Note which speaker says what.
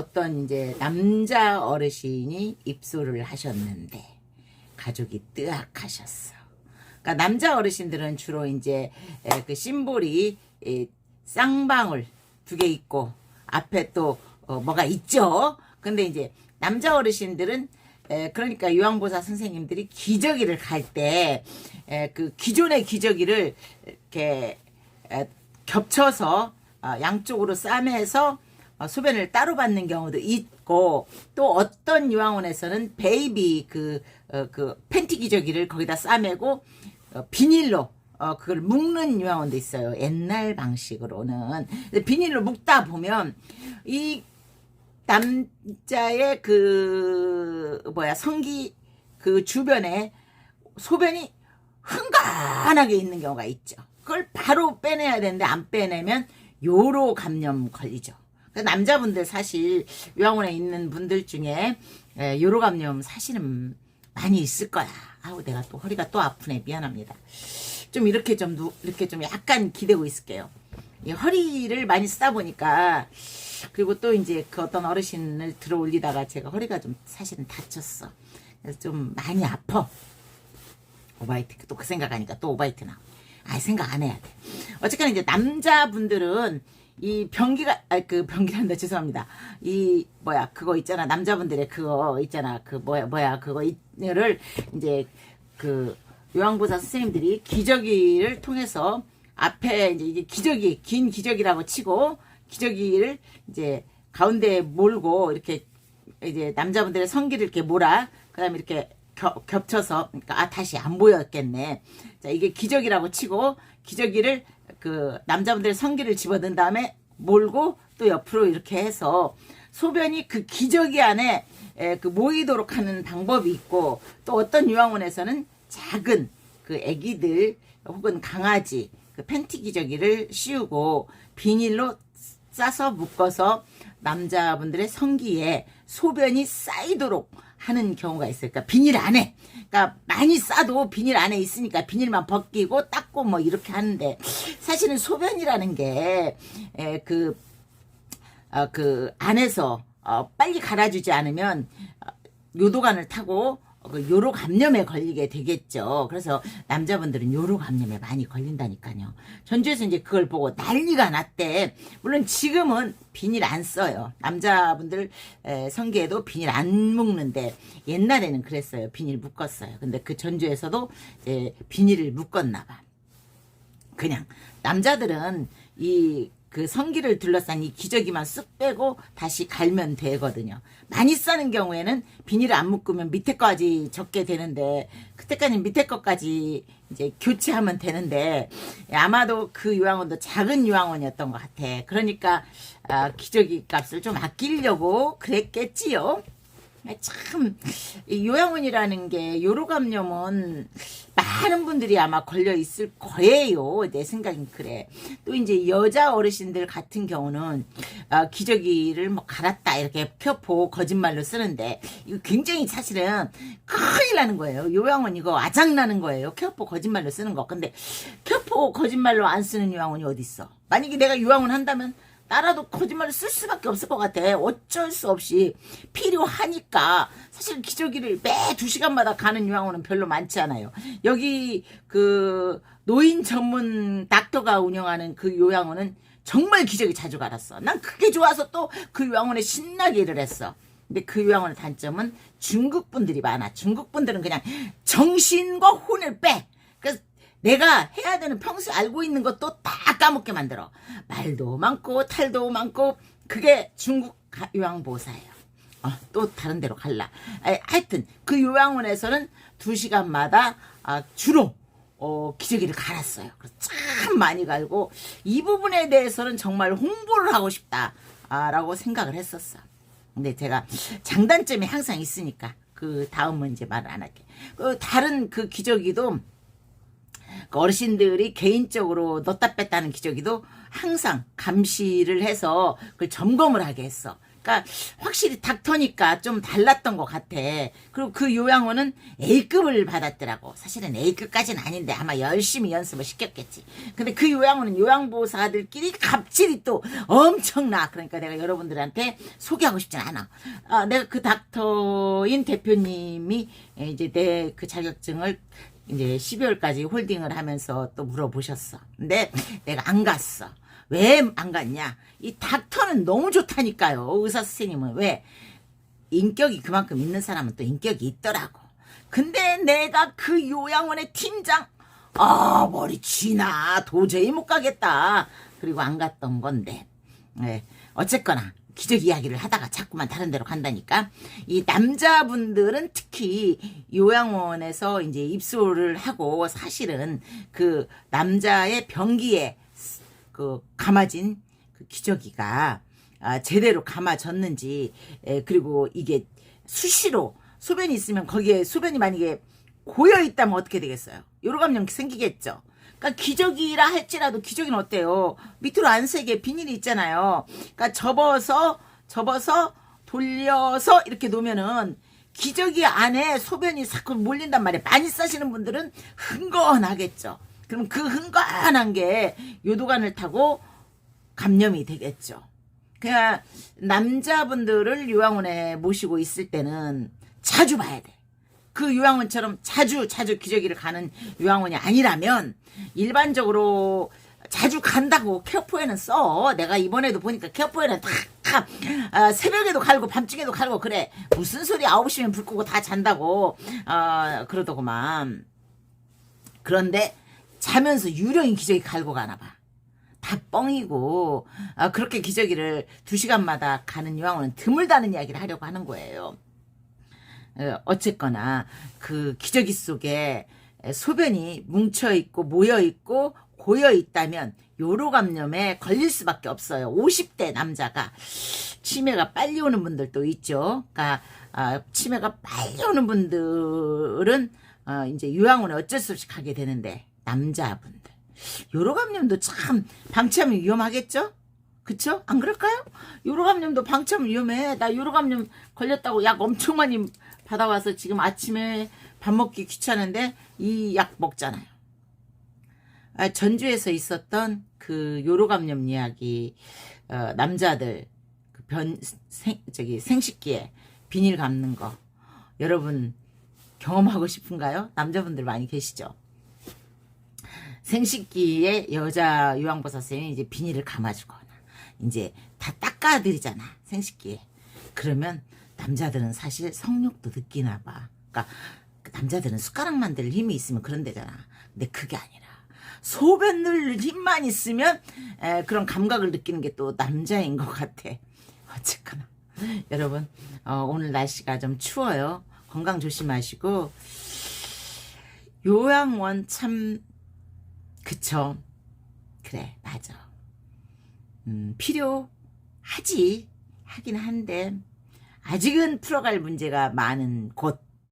Speaker 1: 어떤 이제 남자 어르신이 입소를 하셨는데 가족이 뜨악하셨어. 그러니까 남자 어르신들은 주로 이제 에, 그 심볼이 이 쌍방울 두 개 있고 앞에 또 어, 뭐가 있죠. 근데 이제 남자 어르신들은 에, 그러니까 요양보사 선생님들이 기저귀를 갈 때 그 기존의 기저귀를 이렇게 에, 겹쳐서 어, 양쪽으로 싸매서 어, 소변을 따로 받는 경우도 있고 또 어떤 요양원에서는 베이비 그, 어, 그 팬티 기저귀를 거기다 싸매고 어, 비닐로 어, 그걸 묶는 요양원도 있어요. 옛날 방식으로는. 비닐로 묶다 보면 이 남자의 그 뭐야 성기 그 주변에 소변이 흥건하게 있는 경우가 있죠. 그걸 바로 빼내야 되는데 안 빼내면 요로 감염 걸리죠. 그래서 남자분들 사실 요양원에 있는 분들 중에 에, 요로 감염 사실은 많이 있을 거야. 아우 내가 또 허리가 또 아프네 미안합니다. 좀 이렇게 좀 누, 이렇게 좀 약간 기대고 있을게요. 이 허리를 많이 쓰다 보니까 그리고 또 이제 그 어떤 어르신을 들어 올리다가 제가 허리가 좀 사실은 다쳤어. 그래서 좀 많이 아파. 오바이트 또 그 생각하니까 또 오바이트 나. 아 생각 안 해야 돼. 어쨌거나 이제 남자분들은 이 변기가 아그 변기란다 죄송합니다. 이 뭐야 그거 있잖아 남자분들의 그거 있잖아 그 뭐야 뭐야 그거 이를 이제 그 요양보사 선생님들이 기저귀를 통해서 앞에 이제 이게 기저귀 긴 기저귀라고 치고 기저귀를 이제 가운데에 몰고 이렇게 이제 남자분들의 성기를 이렇게 몰아 그다음에 이렇게 겹, 겹쳐서 그러니까 아 다시 안 보였겠네. 자 이게 기저귀라고 치고 기저귀를 그 남자분들의 성기를 집어넣은 다음에 몰고 또 옆으로 이렇게 해서 소변이 그 기저귀 안에 에, 그 모이도록 하는 방법이 있고 또 어떤 요양원에서는 작은 그 아기들 혹은 강아지 그 팬티 기저귀를 씌우고 비닐로 싸서 묶어서 남자분들의 성기에 소변이 쌓이도록 하는 경우가 있어요. 그러니까 비닐 안에, 그러니까 많이 싸도 비닐 안에 있으니까 비닐만 벗기고 닦고 뭐 이렇게 하는데 사실은 소변이라는 게그 어, 그 안에서 어, 빨리 갈아주지 않으면 어, 요도관을 타고 그 요로 감염에 걸리게 되겠죠. 그래서 남자분들은 요로 감염에 많이 걸린다니까요. 전주에서 이제 그걸 보고 난리가 났대. 물론 지금은 비닐 안 써요. 남자분들 에, 성기에도 비닐 안 묶는데 옛날에는 그랬어요. 비닐 묶었어요. 근데 그 전주에서도 비닐을 묶었나 봐. 그냥 남자들은 이 그 성기를 둘러싼 이 기저귀만 쓱 빼고 다시 갈면 되거든요. 많이 싸는 경우에는 비닐을 안 묶으면 밑에 거까지 적게 되는데 그때까지 밑에 거까지 이제 교체하면 되는데 아마도 그 요양원도 작은 요양원이었던 것 같아. 그러니까 아, 기저귀 값을 좀 아끼려고 그랬겠지요. 참, 이 요양원이라는 게, 요로감염은 많은 분들이 아마 걸려 있을 거예요. 내 생각엔 그래. 또 이제 여자 어르신들 같은 경우는, 아, 기저귀를 뭐 갈았다, 이렇게 켜포 거짓말로 쓰는데, 이거 굉장히 사실은 큰일 나는 거예요. 요양원 이거 아장 나는 거예요. 켜포 거짓말로 쓰는 거. 근데, 켜포 거짓말로 안 쓰는 요양원이 어딨어? 만약에 내가 요양원 한다면, 나라도 거짓말을 쓸 수밖에 없을 것 같아. 어쩔 수 없이 필요하니까. 사실 기저귀를 매 두 시간마다 가는 요양원은 별로 많지 않아요. 여기 그 노인 전문 닥터가 운영하는 그 요양원은 정말 기저귀 자주 갈았어. 난 그게 좋아서 또 그 요양원에 신나게 일을 했어. 근데 그 요양원의 단점은 중국 분들이 많아. 중국 분들은 그냥 정신과 혼을 빼. 그래서 내가 해야 되는 평소에 알고 있는 것도 다 까먹게 만들어. 말도 많고 탈도 많고 그게 중국 가- 요양보사예요. 어, 또 다른 데로 갈라. 에, 하여튼 그 요양원에서는 두 시간마다 아, 주로 어, 기저귀를 갈았어요. 그래서 참 많이 갈고 이 부분에 대해서는 정말 홍보를 하고 싶다라고 생각을 했었어. 근데 제가 장단점이 항상 있으니까 그 다음은 이제 말을 안 할게. 그 다른 그 기저귀도 그 어르신들이 개인적으로 넣다 뺐다는 기저귀도 항상 감시를 해서 그걸 점검을 하게 했어. 그러니까 확실히 닥터니까 좀 달랐던 것 같아. 그리고 그 요양원은 A급을 받았더라고. 사실은 A급까지는 아닌데 아마 열심히 연습을 시켰겠지. 근데 그 요양원은 요양보호사들끼리 갑질이 또 엄청나. 그러니까 내가 여러분들한테 소개하고 싶진 않아. 아, 내가 그 닥터인 대표님이 이제 내 그 자격증을 이제 12월까지 홀딩을 하면서 또 물어보셨어. 근데 내가 안 갔어. 왜 안 갔냐? 이 닥터는 너무 좋다니까요. 의사 선생님은 왜? 인격이 그만큼 있는 사람은 또 인격이 있더라고. 근데 내가 그 요양원의 팀장, 아, 머리 쥐나 도저히 못 가겠다. 그리고 안 갔던 건데. 네. 어쨌거나, 기적 이야기를 하다가 자꾸만 다른 데로 간다니까. 이 남자분들은 특히 요양원에서 이제 입소를 하고 사실은 그 남자의 변기에 그 감아진 그 기저귀가 아, 제대로 감아졌는지 에, 그리고 이게 수시로 소변이 있으면 거기에 소변이 만약에 고여 있다면 어떻게 되겠어요? 요로감염 생기겠죠. 그러니까 기저귀라 할지라도 기저귀는 어때요? 밑으로 안 새게 비닐이 있잖아요. 그러니까 접어서 접어서 돌려서 이렇게 놓으면은 기저귀 안에 소변이 싹 몰린단 말이에요. 많이 싸시는 분들은 흥건하겠죠. 그럼 그 흥건한 게 요도관을 타고 감염이 되겠죠. 그냥 남자분들을 요양원에 모시고 있을 때는 자주 봐야 돼. 그 요양원처럼 자주 자주 기저귀를 가는 요양원이 아니라면 일반적으로 자주 간다고 케어포에는 써. 내가 이번에도 보니까 케어포에는 다, 다 아, 새벽에도 갈고 밤중에도 갈고 그래. 무슨 소리 9시면 불 끄고 다 잔다고 어, 그러더구만. 그런데 자면서 유령이 기저귀 갈고 가나 봐. 다 뻥이고 아, 그렇게 기저귀를 두 시간마다 가는 요양원은 드물다는 이야기를 하려고 하는 거예요. 어, 어쨌거나 그 기저귀 속에 소변이 뭉쳐 있고 모여 있고 고여 있다면 요로 감염에 걸릴 수밖에 없어요. 50대 남자가 치매가 빨리 오는 분들도 있죠. 그러니까 아, 치매가 빨리 오는 분들은 어, 이제 요양원에 어쩔 수 없이 가게 되는데 남자분들 요로 감염도 참 방치하면 위험하겠죠? 그쵸? 안 그럴까요? 요로 감염도 방치하면 위험해. 나 요로 감염 걸렸다고 약 엄청 많이 받아와서 지금 아침에 밥 먹기 귀찮은데 이 약 먹잖아요. 아, 전주에서 있었던 그 요로 감염 이야기 어, 남자들 그 변 생, 저기 생식기에 비닐 감는 거 여러분 경험하고 싶은가요? 남자분들 많이 계시죠? 생식기에 여자 요양보사 선생님이 이제 비닐을 감아주거나 이제 다 닦아드리잖아 생식기에. 그러면 남자들은 사실 성욕도 느끼나 봐. 그러니까 그 남자들은 숟가락 만 들 힘이 있으면 그런 데잖아. 근데 그게 아니라 소변 넣을 힘만 있으면 에, 그런 감각을 느끼는 게 또 남자인 것 같아. 어쨌거나. 여러분 어, 오늘 날씨가 좀 추워요. 건강 조심하시고. 요양원 참 그쵸. 그래, 맞아. 음, 필요하지. 하긴 한데, 아직은 풀어갈 문제가 많은 곳.